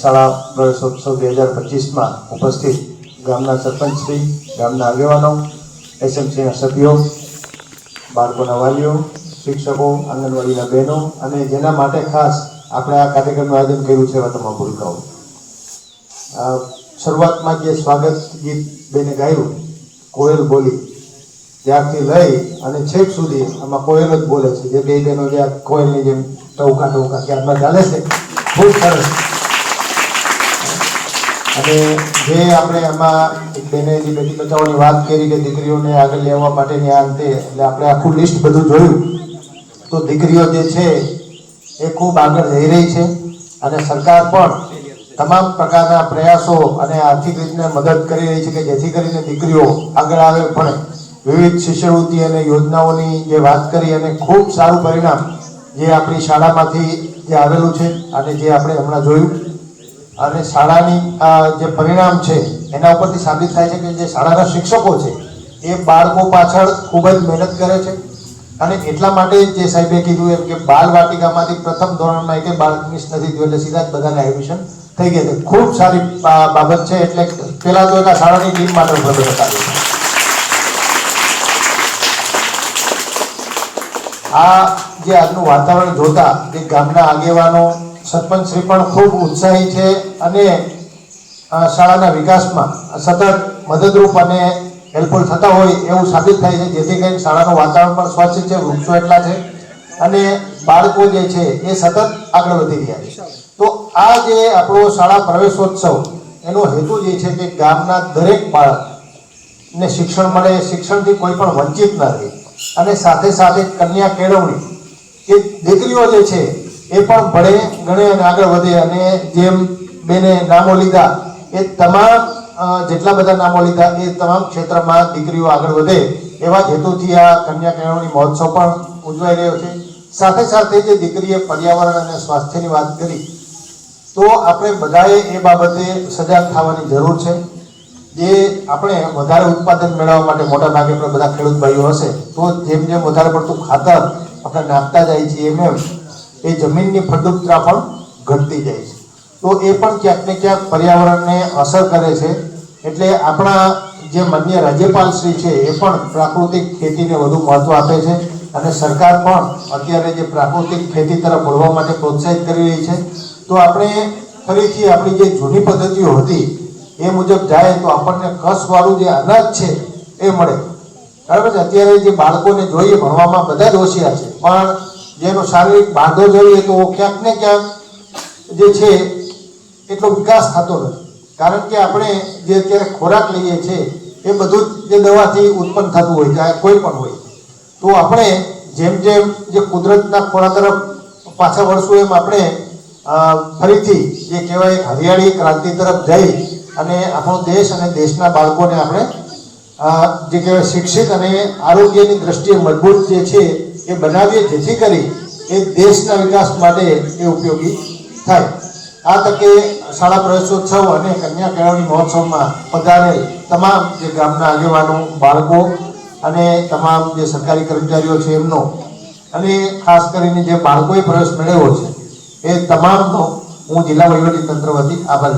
શાળા પ્રવેશોત્સવ બે હજાર પચીસમાં ઉપસ્થિત ગામના સરપંચશ્રી ગામના આગેવાનો, એસએમસીના સભ્યો, બાળકોના વાલીઓ, શિક્ષકો, આંગણવાડીના બહેનો અને જેના માટે ખાસ આપણે આ કાર્યક્રમનું આયોજન કર્યું છે એવા તમામ ભૂલકાઓ શરૂઆતમાં જે સ્વાગત ગીત બેને ગાયું, કોયલ બોલી, ત્યારથી લઈ અને છેક સુધી આમાં કોયલ જ બોલે છે. જે બે બહેનો જે કોયલની જેમ ટવકા ટવકા ક્યારમાં ચાલે છે, ખૂબ સરસ. અને જે આપણે એમાં બેને જે બેટી બચાવવાની વાત કરી કે દીકરીઓને આગળ લેવા માટેની આ અંતે, એટલે આપણે આખું લિસ્ટ બધું જોયું, તો દીકરીઓ જે છે એ ખૂબ આગળ જઈ રહી છે અને સરકાર પણ તમામ પ્રકારના પ્રયાસો અને આર્થિક રીતે મદદ કરી રહી છે કે જેથી કરીને દીકરીઓ આગળ આવે પણ વિવિધ શિષ્યવૃત્તિ અને યોજનાઓની જે વાત કરી અને ખૂબ સારું પરિણામ જે આપણી શાળામાંથી જે આવેલું છે અને જે આપણે હમણાં જોયું અને શાળાની જે પરિણામ છે, એના ઉપરથી સાબિત થાય છે કે જે શાળાના શિક્ષકો છે, એ બાળકો પાછળ ખૂબ જ મહેનત કરે છે. અને એટલા માટે જે સાહેબે કીધું એમ કે બાલ વાટિકામાંથી પ્રથમ ધોરણમાં એક બાળક મિસ નથી થયું, એટલે સીધા જ બધાને એડમિશન થઈ ગયા છે. ખૂબ સારી બાબત છે, એટલે પહેલાં તો એક શાળાની ટીમ માટે હું હતા. આ જે આજનું વાતાવરણ જોતા, જે ગામના આગેવાનો સરપંચશ્રી પણ ખૂબ ઉત્સાહી છે અને શાળાના વિકાસમાં સતત મદદરૂપ અને હેલ્પફુલ થતા હોય એવું સાબિત થાય છે, જેથી કરીને શાળાનું વાતાવરણ પણ સ્વચ્છ છે, વૃક્ષો એટલા છે અને બાળકો જે છે એ સતત આગળ વધી રહ્યા છે. તો આ જે આપણો શાળા પ્રવેશોત્સવ, એનો હેતુ જે છે કે ગામના દરેક બાળકને શિક્ષણ મળે, શિક્ષણથી કોઈ પણ વંચિત ન રહે. અને સાથે સાથે કન્યા કેળવણી, કે દીકરીઓ જે છે એ પણ ભણે, ગણે અને આગળ વધે અને જેમ બેને નામો લીધા, એ તમામ જેટલા બધા નામો લીધા, એ તમામ ક્ષેત્રમાં દીકરીઓ આગળ વધે એવા જ હેતુથી આ કન્યા કેળવણી મહોત્સવ પણ ઉજવાઈ રહ્યો છે. સાથે સાથે જે દીકરીએ પર્યાવરણ અને સ્વાસ્થ્યની વાત કરી, તો આપણે બધાએ એ બાબતે સજાગ થવાની જરૂર છે. જે આપણે વધારે ઉત્પાદન મેળવવા માટે મોટા ભાગે આપણે બધા ખેડૂત ભાઈઓ હશે, તો જેમ જેમ વધારે પડતું ખાતર આપણે નાખતા જાય છીએ એમ એમ એ જમીનની ફળદ્રુપતા પણ ઘટતી જાય છે. તો એ પણ ક્યાંક ને ક્યાંક પર્યાવરણને અસર કરે છે. એટલે આપણા જે માન્ય રાજ્યપાલ શ્રી છે, એ પણ પ્રાકૃતિક ખેતીને વધુ મહત્ત્વ આપે છે અને સરકાર પણ અત્યારે જે પ્રાકૃતિક ખેતી તરફ વળવા માટે પ્રોત્સાહિત કરી રહી છે. તો આપણે ફરીથી આપણી જે જૂની પદ્ધતિઓ હતી, એ મુજબ જાય તો આપણને કસવાળું જે અનાજ છે, એ મળે. બરાબર અત્યારે જે બાળકોને જોઈએ, ભણવામાં બધા જ હોશિયાર છે. પણ જેનો શારીરિક બાંધો જોઈએ તો ક્યાંક ને ક્યાંક જે છે, એટલો વિકાસ થતો નથી. કારણ કે આપણે જે અત્યારે ખોરાક લઈએ છીએ એ બધું જ જે દવાથી ઉત્પન્ન થતું હોય ચાહે કોઈ પણ હોય. તો આપણે જેમ જેમ જે કુદરતના ખોરાક તરફ પાછા વળશું એમ આપણે ફરીથી જે કહેવાય એક હરિયાળી ક્રાંતિ તરફ જઈ અને આપણો દેશ અને દેશના બાળકોને આપણે જે કહેવાય શિક્ષિત અને આરોગ્યની દ્રષ્ટિએ મજબૂત જે છે એ બનાવીએ જેથી કરી એ દેશના વિકાસ માટે એ ઉપયોગી થાય. આ તકે શાળા પ્રવેશોત્સવ અને કન્યા કેળવણી મહોત્સવમાં પધારેલ તમામ જે ગામના આગેવાનો, બાળકો અને તમામ જે સરકારી કર્મચારીઓ છે એમનો અને ખાસ કરીને જે બાળકોએ પ્રવેશ મેળવ્યો છે, એ તમામનો હું જિલ્લા વહીવટી તંત્ર વતી આભાર